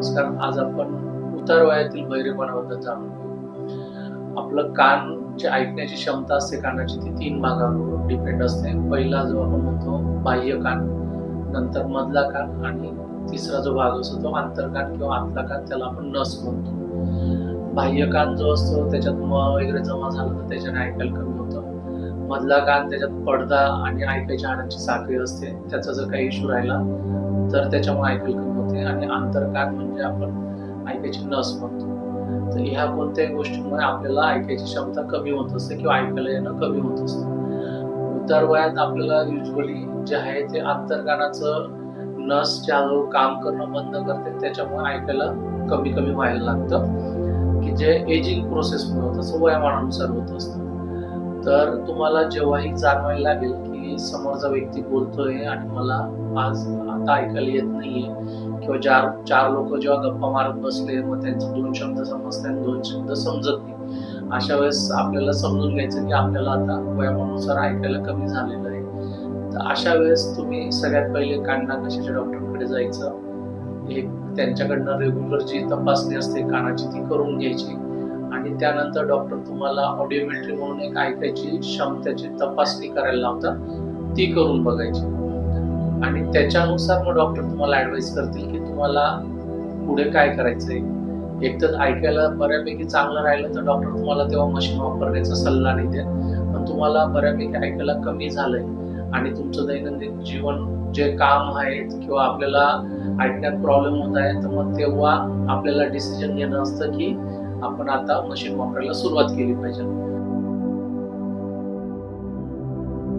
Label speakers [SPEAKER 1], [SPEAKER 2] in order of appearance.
[SPEAKER 1] नमस्कार. आज आपण उतार वयातील बहिरेपणाबद्दल जाणून आपलं कान जे ऐकण्याची क्षमता असते कानाची ती तीन भागावर डिपेंड असते. पहिला जो आपण म्हणतो बाह्य कान नंतर मधला कान आणि तिसरा जो भाग असतो तो आंतरकान किंवा आतला कान त्याला आपण नस म्हणतो. बाह्य कान जो असतो त्याच्यात म वगैरे जमा झालं तर त्याच्याने ऐकायला कमी होतं. मधला कान त्याच्यात पडदा आणि ऐकायच्या हाडांची साखळी असते त्याचा जर काही इश्यू राहिला तर त्याच्यामुळे ऐकायला कमी होते. आणि आंतरकान म्हणजे आपण ऐकायची नस म्हणतो. तर ह्या कोणत्याही गोष्टीमुळे आपल्याला ऐकायची क्षमता कमी होत असते किंवा ऐकायला येणं कमी होत असतं. उतार वयात आपल्याला युजली जे आहे ते आंतरकानाचं नस ज्याजवळ काम करणं बंद करते त्याच्यामुळे ऐकायला कमी कमी व्हायला लागतं. की जे एजिंग प्रोसेसमुळे होतं असं वयामानानुसार होत असतं. तर तुम्हाला जेव्हाही जाणवायला लागेल की समोरचा व्यक्ती बोलतोय आणि मला आज आता ऐकायला येत नाहीये किंवा चार चार लोक जेव्हा गप्पा मारत बसले मग त्यांचे दोन शब्द समजते आणि दोन शब्द समजत नाही. अशा वेळेस आपल्याला समजून घ्यायचं की आपल्याला आता वयानुसार ऐकायला कमी झालेलं आहे. तर अशा वेळेस तुम्ही सगळ्यात पहिले कांना कशाच्या डॉक्टरकडे जायचं? एक त्यांच्याकडनं रेग्युलर जी तपासणी असते कानाची ती करून घ्यायची. आणि त्यानंतर डॉक्टर तुम्हाला ऑडिओमेट्री म्हणून एक ऐकायची क्षमतेची तपासणी करायला लावतात. ती करून बघायची. आणि त्याच्यानुसार मग डॉक्टर तुम्हाला ऍडवाइस करतील की तुम्हाला पुढे काय करायचंय. एक तर ऐकायला बऱ्यापैकी चांगलं राहिलं तर डॉक्टर तुम्हाला तेव्हा मशीन वापरण्याचा सल्ला नाही देत. पण तुम्हाला बऱ्यापैकी ऐकायला कमी झालंय आणि तुमचं दैनंदिन जीवन जे काम आहेत किंवा आपल्याला ऐकण्यात प्रॉब्लेम होत आहे तर मग तेव्हा आपल्याला डिसिजन घेणं असतं की आपण आता मशीन वापरायला सुरुवात केली पाहिजे.